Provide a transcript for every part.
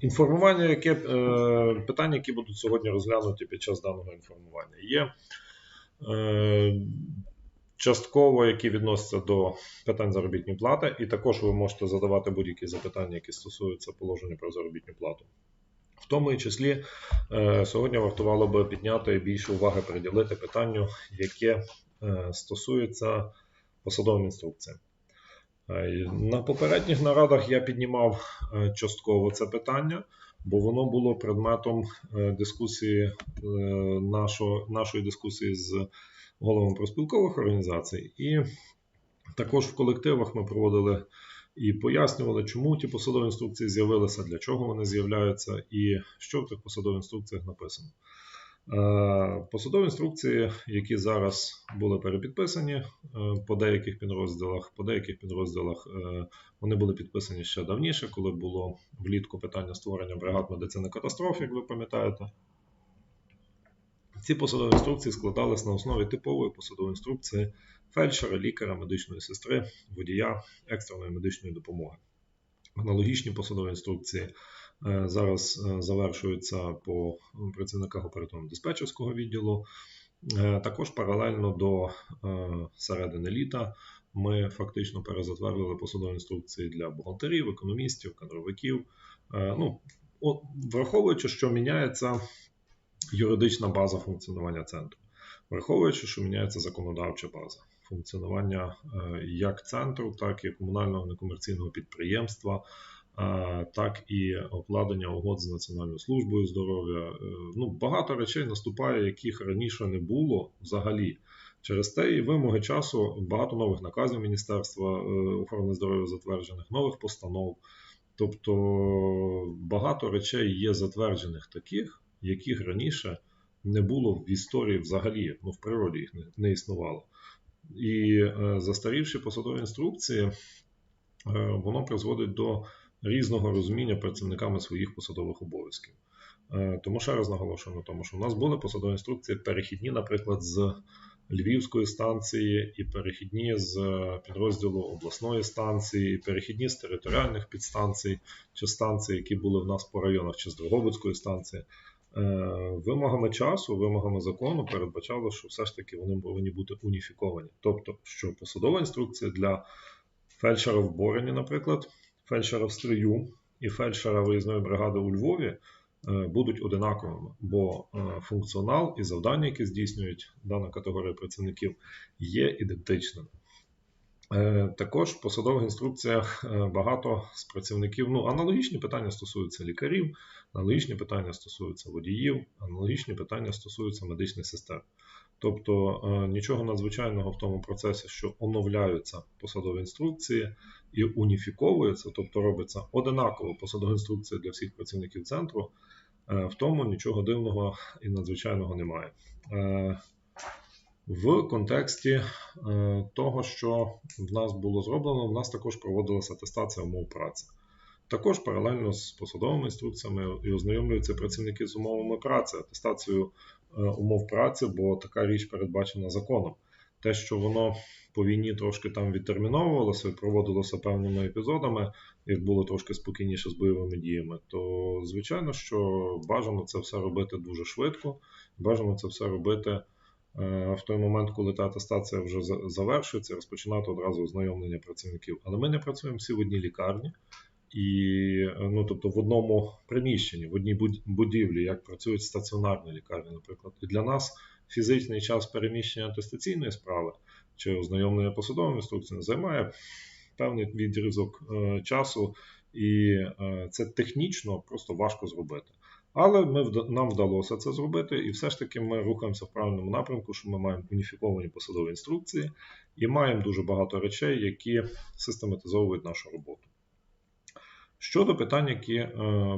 Інформування, яке е, питання, які будуть сьогодні розглянуті під час даного інформування, є е, частково, які відносяться до питань заробітної плати, і також ви можете задавати будь-які запитання, які стосуються положення про заробітну плату. В тому і числі е, сьогодні вартувало би підняти більше уваги приділити питанню, яке стосується посадовим інструкціям. Е, на попередніх нарадах я піднімав е, частково це питання, бо воно було предметом е, дискусії нашого, нашої дискусії з головами проспілкових організацій, і також в колективах ми проводили і пояснювали, чому ті посадові інструкції з'явилися, для чого вони з'являються, і що в тих посадових інструкціях написано. Е, посадові інструкції, які зараз були перепідписані е, по деяких підрозділах, по деяких підрозділах е, вони були підписані ще давніше, коли було влітку питання створення бригад медицини катастроф, як ви пам'ятаєте. Ці посадові інструкції складались на основі типової посадової інструкції фельдшера, лікаря, медичної сестри, водія екстреної медичної допомоги. Аналогічні посадові інструкції зараз е, завершується по працівниках оперативно-диспетчерського відділу. Е, також паралельно до середини літа ми фактично перезатвердили посадові інструкції для бухгалтерів, економістів, кадровиків. Ну, Враховуючи, що міняється юридична база функціонування центру, враховуючи, що міняється законодавча база функціонування як центру, так і комунального некомерційного підприємства так і обкладення угод з Національною службою здоров'я. Е, ну, Багато речей наступає, яких раніше не було взагалі. Через те і вимоги часу багато нових наказів Міністерства е, охорони здоров'я затверджених, нових постанов. Тобто багато речей є затверджених таких, яких раніше не було в історії взагалі, ну в природі їх не, не існувало. І е, застарівші посадові інструкції, е, воно призводить до різного розуміння працівниками своїх посадових обов'язків. Е, тому ще раз наголошую на тому, що в нас були посадові інструкції перехідні, наприклад, з Львівської станції, і перехідні з підрозділу обласної станції, і перехідні з територіальних підстанцій чи станцій, які були в нас по районах, чи з Дрогобицької станції. Е, вимогами часу, вимогами закону передбачало, що все ж таки вони повинні бути уніфіковані. Тобто, що посадова інструкція для фельдшера в Борині, наприклад, фельдшера в Стрию і фельдшера виїзної бригади у Львові е, будуть одинаковими, бо е, функціонал і завдання, які здійснюють дана категорія працівників, є ідентичними. Е, також в посадових інструкціях багато з працівників ну, аналогічні питання стосуються лікарів, аналогічні питання стосуються водіїв, аналогічні питання стосуються медичних сестер. Тобто нічого надзвичайного в тому процесі, що оновляються посадові інструкції, і уніфіковується, тобто робиться одинаково посадова інструкція для всіх працівників центру, е, в тому нічого дивного і надзвичайного немає. Е, в контексті е, того, що в нас було зроблено, в нас також проводилася атестація умов праці. Також паралельно з посадовими інструкціями і ознайомлюються працівники з умовами праці, атестацією умов праці, бо така річ передбачена законом. Те, що воно по війні трошки там відтерміновувалося і проводилося певними епізодами, як було трошки спокійніше з бойовими діями, то звичайно, що бажано це все робити дуже швидко, бажано це все робити. Е, в той момент, коли та атестація вже завершується, розпочинати одразу ознайомлення працівників. Але ми не працюємо всі в одній лікарні, і ну, тобто в одному приміщенні, в одній будівлі, як працюють стаціонарні лікарні, наприклад. І для нас фізичний час переміщення атестаційної справи чи ознайомлення посадовими інструкціями займає певний відрізок е, часу, і е, це технічно просто важко зробити. Але ми нам вдалося це зробити, і все ж таки ми рухаємося в правильному напрямку, що ми маємо уніфіковані посадові інструкції і маємо дуже багато речей, які систематизовують нашу роботу. Щодо питань, які е,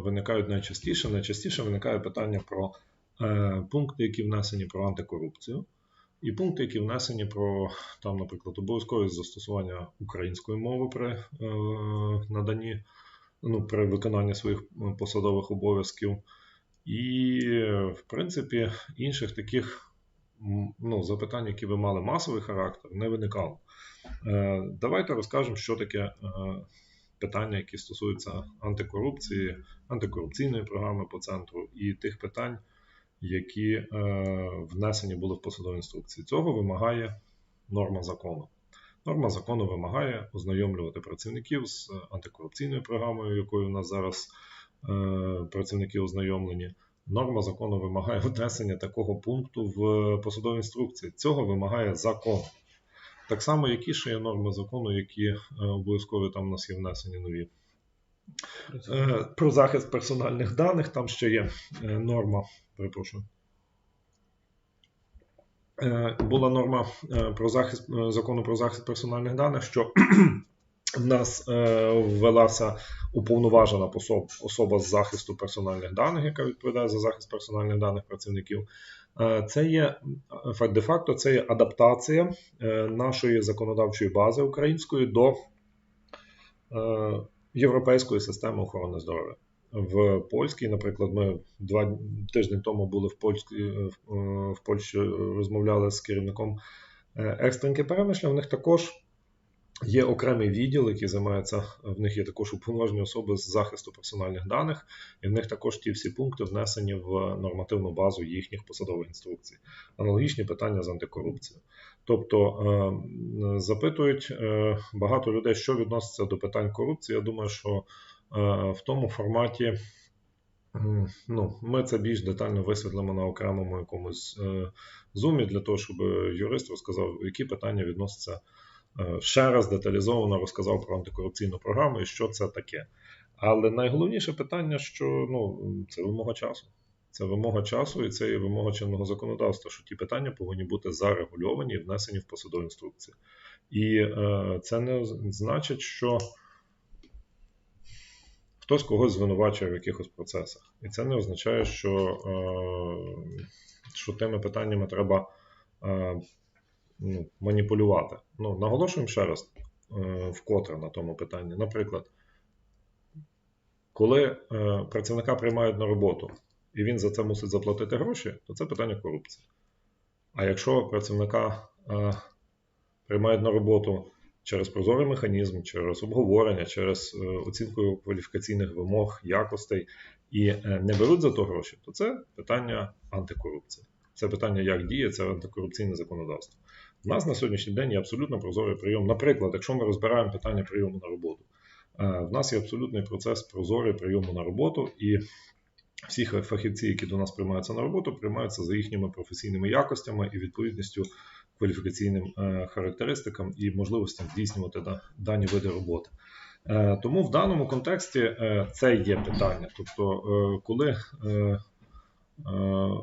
виникають найчастіше, найчастіше виникає питання про е, пункти, які внесені про антикорупцію. І пункти, які внесені про там, наприклад, обов'язковість застосування української мови при е, наданні, ну, при виконанні своїх посадових обов'язків, і, в принципі, інших таких ну, запитань, які би мали масовий характер, не виникало. Давайте розкажемо, що таке питання, які стосуються антикорупції, антикорупційної програми по центру і тих питань, які е, внесені були в посадові інструкції. Цього вимагає норма закону. Норма закону вимагає ознайомлювати працівників з антикорупційною програмою, якою у нас зараз е, працівники ознайомлені. Норма закону вимагає внесення такого пункту в посадовій інструкції. Цього вимагає закон. Так само, які ще є норми закону, які е, обов'язково там у нас є внесені нові. Е, Про захист персональних даних, там ще є е, норма, перепрошую. Була норма про захист закону про захист персональних даних, що в нас е, ввелася уповноважена пособ- особа з захисту персональних даних, яка відповідає за захист персональних даних працівників. Е, Це є факт де-факто, це є адаптація е, нашої законодавчої бази української до е, європейської системи охорони здоров'я. В польській, наприклад, ми два тижні тому були в Польській в Польщі, розмовляли з керівником екстренки перемишля. В них також є окремий відділ, який займається. В них є також уповноважені особи з захисту персональних даних, і в них також ті всі пункти внесені в нормативну базу їхніх посадових інструкцій. Аналогічні питання з антикорупцією. Тобто е, запитують е, багато людей, що відноситься до питань корупції. Я думаю, що е, в тому форматі ну, ми це більш детально висвітлимо на окремому якомусь зумі для того, щоб юрист розказав, які питання відносяться ще раз деталізовано розказав про антикорупційну програму і що це таке. Але найголовніше питання, що ну, це вимога часу. Це вимога часу і це є вимога чинного законодавства, що ті питання повинні бути зарегульовані і внесені в посадові інструкції. І е, це не значить, що хтось когось звинувачує в якихось процесах. І це не означає, що, е, що тими питаннями треба е, ну, маніпулювати. Ну, наголошуємо ще раз е, вкотре на тому питанні. Наприклад, коли е, працівника приймають на роботу і він за це мусить заплатити гроші, то це питання корупції. А якщо працівника е, приймають на роботу через прозорий механізм, через обговорення, через е, оцінку кваліфікаційних вимог, якостей і е, не беруть за то гроші, то це питання антикорупції. Це питання, як діє це антикорупційне законодавство. У нас на сьогоднішній день є абсолютно прозорий прийом. Наприклад, якщо ми розбираємо питання прийому на роботу, е, в нас є абсолютний процес прозорий прийому на роботу, і всі фахівці, які до нас приймаються на роботу, приймаються за їхніми професійними якостями і відповідністю кваліфікаційним е, характеристикам і можливостям здійснювати дані види роботи. Е, Тому в даному контексті це є питання. Тобто, коли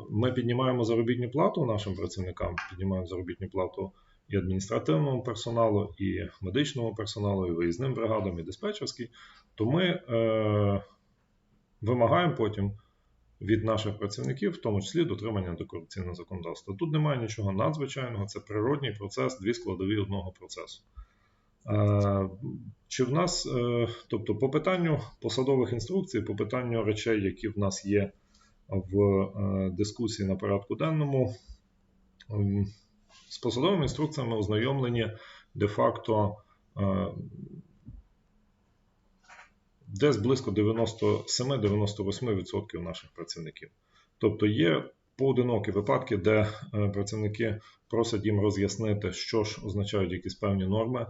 ми піднімаємо заробітну плату нашим працівникам, піднімаємо заробітну плату і адміністративному персоналу, і медичному персоналу, і виїзним бригадам, і диспетчерській, то ми е, вимагаємо потім від наших працівників, в тому числі дотримання антикорупційного законодавства. Тут немає нічого надзвичайного, це природній процес, дві складові одного процесу. Е, Чи в нас, е, тобто по питанню посадових інструкцій, по питанню речей, які в нас є в е, дискусії на порядку денному, з посадовими інструкціями ознайомлені де-факто е, десь близько 97-98% наших працівників. Тобто є поодинокі випадки, де е, працівники просять їм роз'яснити, що ж означають якісь певні норми.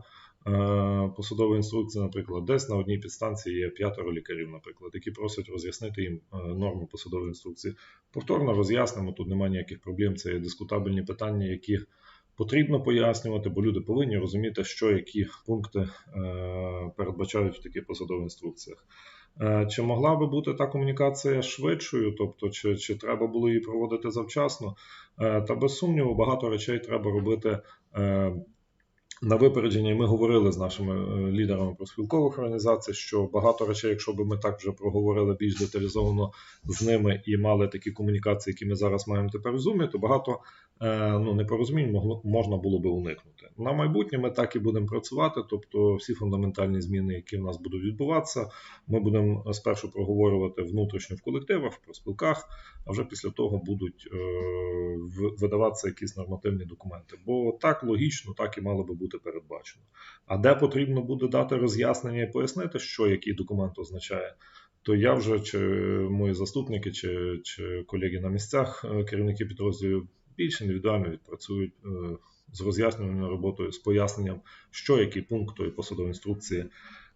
Е, Посадові інструкції, наприклад, десь на одній підстанції є п'ятеро лікарів, наприклад, які просять роз'яснити їм е, норми посадової інструкції. Повторно роз'яснимо, тут немає ніяких проблем. Це є дискутабельні питання, які потрібно пояснювати, бо люди повинні розуміти, що які пункти передбачають в таких посадових інструкціях. Е, Чи могла би бути та комунікація швидшою, тобто чи, чи треба було її проводити завчасно? Е, Та без сумніву, багато речей треба робити е, на випередження. І Ми говорили з нашими е, лідерами проспілкових організацій, що багато речей, якщо б ми так вже проговорили більш деталізовано з ними і мали такі комунікації, які ми зараз маємо тепер в Zoom, то багато е, ну, непорозумінь могло, можна було би уникнути. На майбутнє ми так і будемо працювати, тобто всі фундаментальні зміни, які в нас будуть відбуватися, ми будемо спершу проговорювати внутрішньо в колективах, в проспілках, а вже після того будуть е, видаватися якісь нормативні документи. Бо так логічно, так і мало би бути бути передбачено. А де потрібно буде дати роз'яснення і пояснити, що який документ означає, то я вже чи мої заступники, чи чи колеги на місцях, е, керівники підрозділів більш індивідуально відпрацюють е, з роз'яснювальною роботою, з поясненням, що який пункт тої посадової інструкції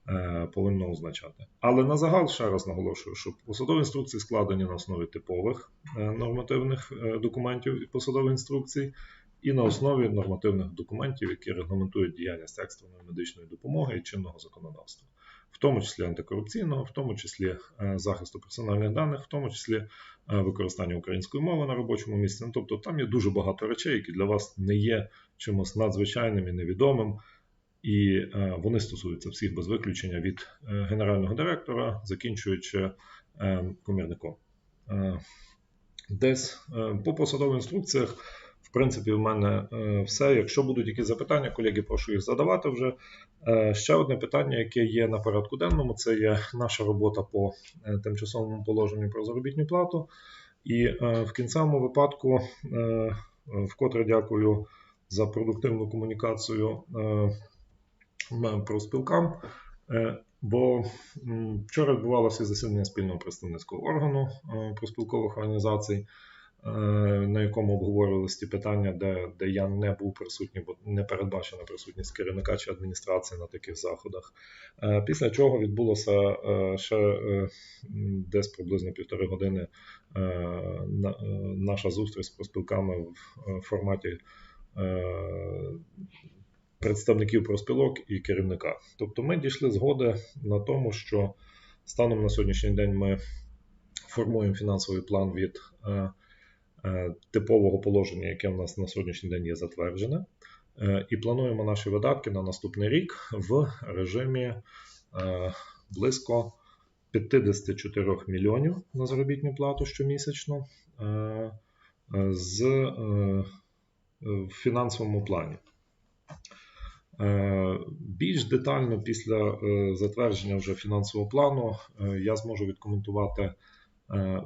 е, повинно означати. Але на загал ще раз наголошую, що посадові інструкції складені на основі типових нормативних документів і посадових інструкцій. І на основі нормативних документів, які регламентують діяльність екстреної медичної допомоги і чинного законодавства в тому числі антикорупційного, в тому числі е, захисту персональних даних, в тому числі е, використання української мови на робочому місці. Ну, тобто там є дуже багато речей, які для вас не є чимось надзвичайним і невідомим. І е, вони стосуються всіх без виключення від генерального директора, закінчуючи комірником. Десь по посадових інструкціях принципі, в мене е, все. Якщо будуть якісь запитання, колеги, прошу їх задавати вже. Е, ще одне питання, яке є на порядку денному, це є наша робота по е, тимчасовому положенню про заробітну плату. І в кінцевому випадку, вкотре дякую за продуктивну комунікацію про спілкам. Бо вчора відбувалося засідання спільного представницького органу проспілкових організацій. Е, на якому обговорювалися ті питання, де де я не був присутній, бо не передбачена присутність керівника чи адміністрації на таких заходах. Е, після чого відбулося е, ще десь приблизно півтори години наша зустріч з проспілками в форматі. Представників проспілок і керівника. Тобто ми дійшли згоди на тому, що станом на сьогоднішній день ми формуємо фінансовий план від типового положення, яке в нас на сьогоднішній день є затверджене, е, і плануємо наші видатки на наступний рік в режимі е, близько 54 мільйонів на заробітну плату щомісячно з в фінансовому плані. Більш детально після затвердження вже фінансового плану я зможу відкоментувати Е,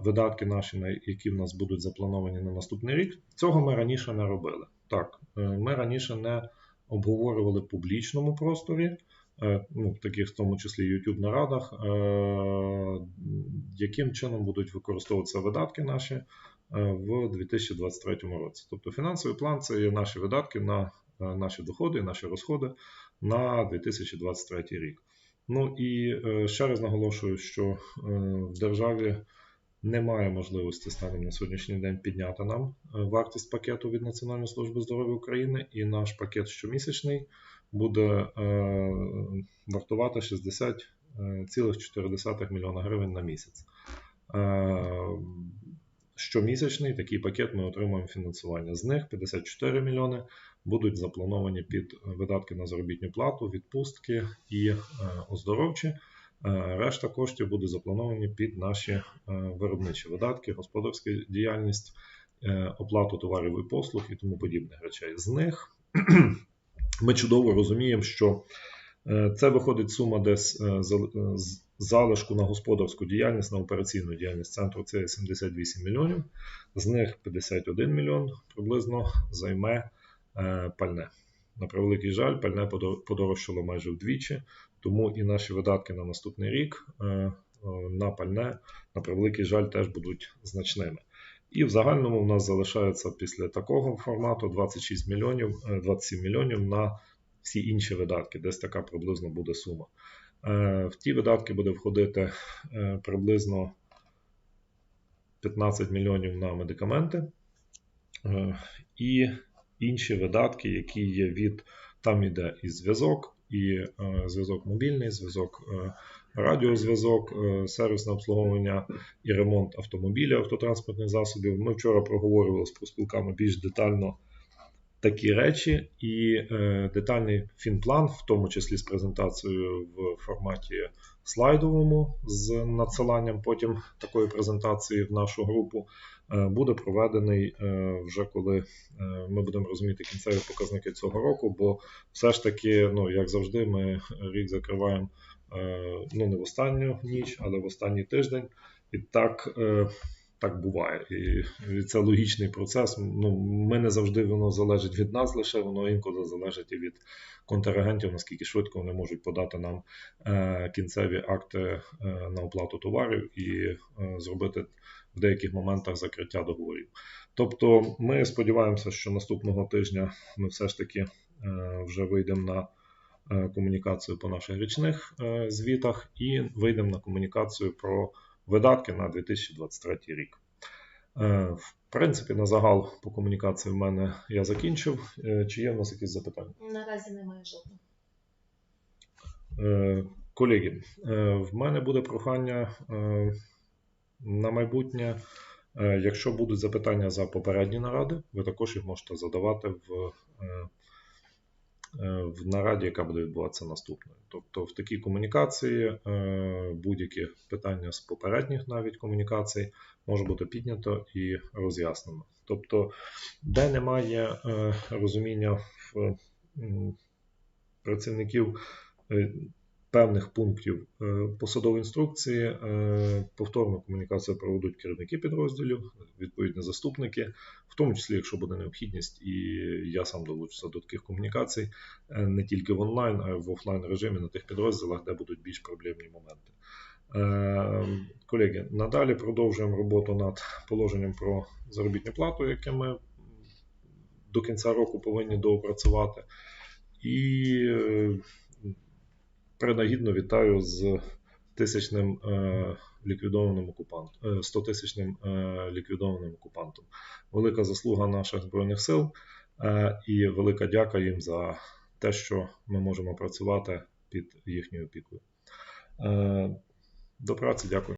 видатки наші, які в нас будуть заплановані на наступний рік, цього ми раніше не робили. Так, е, ми раніше не обговорювали в публічному просторі, е, ну, таких в тому числі YouTube нарадах, яким чином будуть використовуватися видатки наші в 2023 році. Тобто фінансовий план це є наші видатки на наші доходи, наші розходи на 2023 рік. Ну і ще раз наголошую, що в державі немає можливості станом на сьогоднішній день підняти нам е, вартість пакету від Національної служби здоров'я України, і наш пакет щомісячний буде е, вартувати 60,4 е, мільйона гривень на місяць. Щомісячний такий пакет ми отримуємо фінансування. З них 54 мільйони будуть заплановані під видатки на заробітну плату, відпустки і оздоровчі. Е, решта коштів буде заплановані під наші е, виробничі видатки, господарська діяльність, е, оплату товарів і послуг і тому подібних речей. З них ми чудово розуміємо, що це виходить сума десь залишку на господарську діяльність, на операційну діяльність центру це 78 мільйонів, з них 51 мільйон приблизно займе пальне. На превеликий жаль, пальне подорожчало майже вдвічі. Тому і наші видатки на наступний рік е, е, на пальне, на превеликий жаль, теж будуть значними. І в загальному в нас залишається після такого формату 26 мільйонів, 27 е, мільйонів на всі інші видатки, десь така приблизно буде сума. В ті видатки буде входити приблизно 15 мільйонів на медикаменти і інші видатки, які є від там іде і зв'язок, і е, зв'язок мобільний, зв'язок е, радіозв'язок, е, сервісне обслуговування і ремонт автомобілів, автотранспортних засобів. Ми вчора проговорювали з проспілками більш детально такі речі, і детальний фінплан, в тому числі з презентацією в форматі слайдовому, з надсиланням потім такої презентації в нашу групу. Буде проведений вже коли ми будемо розуміти кінцеві показники цього року, бо все ж таки, ну як завжди, ми рік закриваємо ну не в останню ніч, але в останній тиждень. І так так буває. І, це логічний процес. Ну, Ми не завжди воно залежить від нас лише, воно інколи залежить і від контрагентів, наскільки швидко вони можуть подати нам е, кінцеві акти е, на оплату товарів і е, зробити в деяких моментах закриття договорів. Тобто, ми сподіваємося, що наступного тижня ми все ж таки е, вже вийдемо на е, комунікацію по наших річних е, звітах і вийдемо на комунікацію про видатки на 2023 рік. В принципі, на загал по комунікації в мене я закінчив. Чи є в нас якісь запитання? Наразі немає жодного. Колеги, в мене буде прохання на майбутнє. Е, Якщо будуть запитання за попередні наради, ви також їх можете задавати в, е, е, в нараді, яка буде відбуватися наступною. Тобто в такій комунікації будь-які питання з попередніх навіть комунікацій може бути піднято і роз'яснено. Тобто, де немає розуміння в працівників певних пунктів е, посадової інструкції, е, повторну комунікацію проведуть керівники підрозділів, відповідні заступники, в тому числі, якщо буде необхідність, і я сам долучуся до таких комунікацій е, не тільки в онлайн, а й в офлайн режимі на тих підрозділах, де будуть більш проблемні моменти. Колеги, надалі продовжуємо роботу над положенням про заробітну плату, яке ми до кінця року повинні доопрацювати. І принагідно вітаю з тисячним е, ліквідованим окупантом, 100 тисячним е, ліквідованим окупантом. Велика заслуга наших збройних сил е, і велика дяка їм за те, що ми можемо працювати під їхньою опікою. Е, До праці, дякую.